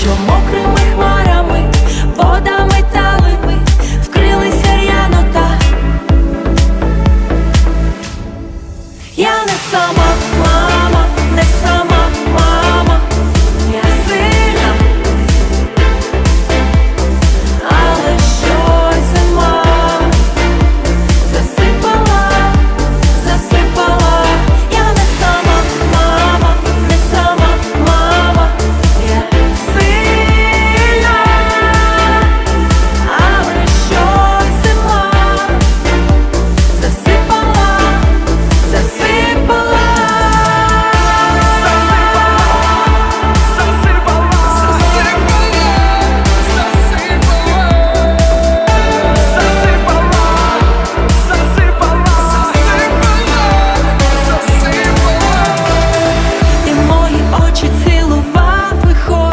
що мокрими хмарами, водами та талими вкрилися рянота. Я не сама.